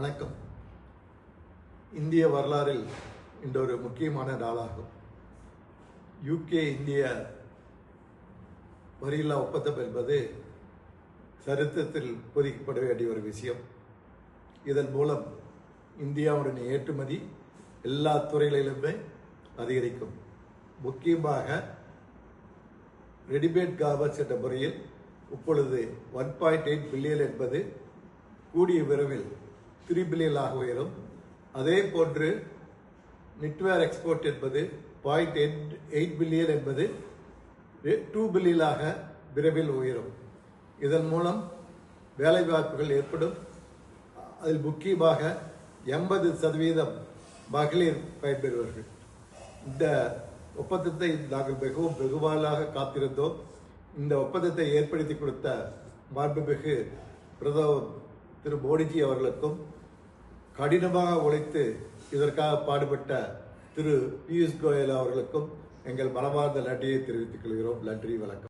வணக்கம். இந்திய வரலாறில் இன்று ஒரு முக்கியமான நாளாகும். யூகே இந்திய வரியில்லா ஒப்பந்தம் என்பது சரித்திரத்தில் பொதிக்கப்பட வேண்டிய ஒரு விஷயம். இதன் மூலம் இந்தியாவுடன் ஏற்றுமதி எல்லா துறைகளிலுமே அதிகரிக்கும். முக்கியமாக ரெடிமேட் கார்மெண்ட்ஸ் என்ற முறையில் இப்பொழுது ஒன் பாயிண்ட் எயிட் பில்லியன் என்பது கூடிய விரைவில் த்ரீ பில்லியனாக உயரும். அதே போன்று நிட்வேர் எக்ஸ்போர்ட் என்பது பாயிண்ட் எயிட் எயிட் பில்லியன் என்பது டூ பில்லியனாக விரைவில் உயரும். இதன் மூலம் வேலைவாய்ப்புகள் ஏற்படும். அதில் முக்கியமாக எண்பது சதவீதம் மகளிர் பயன்பெறுவார்கள். இந்த ஒப்பந்தத்தை நாங்கள் மிகவும் வெகுவாலாக காத்திருந்தோம். இந்த ஒப்பந்தத்தை ஏற்படுத்தி கொடுத்த மாண்புமிகு பிரதமர் திரு மோடிஜி அவர்களுக்கும் கடினமாக உழைத்து இதற்காக பாடுபட்ட திரு பியூஷ் கோயல் அவர்களுக்கும் எங்கள் மனமார்ந்த நன்றியை தெரிவித்துக் கொள்கிறோம். நன்றி வணக்கம்.